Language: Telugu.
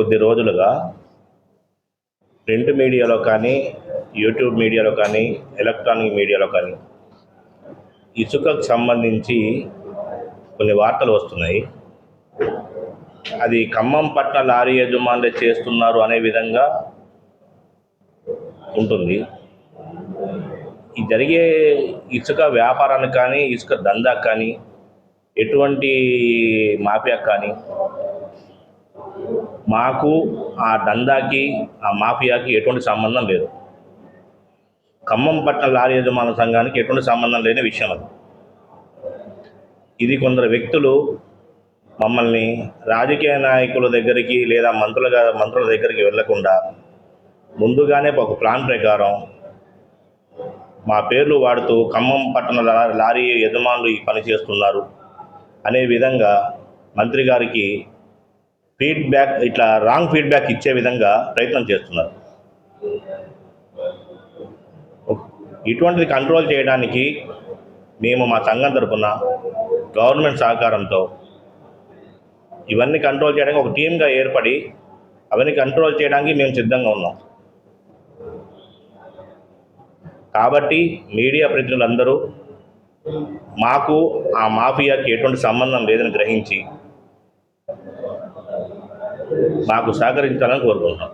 కొద్ది రోజులుగా ప్రింట్ మీడియాలో కానీ యూట్యూబ్ మీడియాలో కానీ ఎలక్ట్రానిక్ మీడియాలో కానీ ఇసుకకు సంబంధించి కొన్ని వార్తలు వస్తున్నాయి. అది ఖమ్మం పట్ల లారీ యజమానులే చేస్తున్నారు అనే విధంగా ఉంటుంది. ఈ జరిగే ఇసుక వ్యాపారానికి కానీ ఇసుక దందాకు కానీ ఎటువంటి మాఫియా కానీ మాకు ఆ దందాకి ఆ మాఫియాకి ఎటువంటి సంబంధం లేదు. ఖమ్మం పట్టణ లారీ యజమానుల సంఘానికి ఎటువంటి సంబంధం లేని విషయం అది. ఇది కొందరు వ్యక్తులు మమ్మల్ని రాజకీయ నాయకుల దగ్గరికి లేదా మంత్రుల మంత్రుల దగ్గరికి వెళ్ళకుండా ముందుగానే ఒక ప్లాన్ ప్రకారం మా పేర్లు వాడుతూ ఖమ్మం పట్టణ లారీ యజమానులు ఈ పని చేస్తున్నారు అనే విధంగా మంత్రి గారికి ఫీడ్బ్యాక్ ఇట్లా రాంగ్ ఫీడ్బ్యాక్ ఇచ్చే విధంగా ప్రయత్నం చేస్తున్నారు. ఇటువంటిది కంట్రోల్ చేయడానికి మేము మా సంఘం తరఫున గవర్నమెంట్ సహకారంతో ఇవన్నీ కంట్రోల్ చేయడానికి ఒక టీమ్గా ఏర్పడి అవన్నీ కంట్రోల్ చేయడానికి మేము సిద్ధంగా ఉన్నాం. కాబట్టి మీడియా ప్రతినిధులందరూ మాకు ఆ మాఫియాకి ఎటువంటి సంబంధం లేదని గ్రహించి మాకు సహకరించాలని కోరుకుంటున్నాం.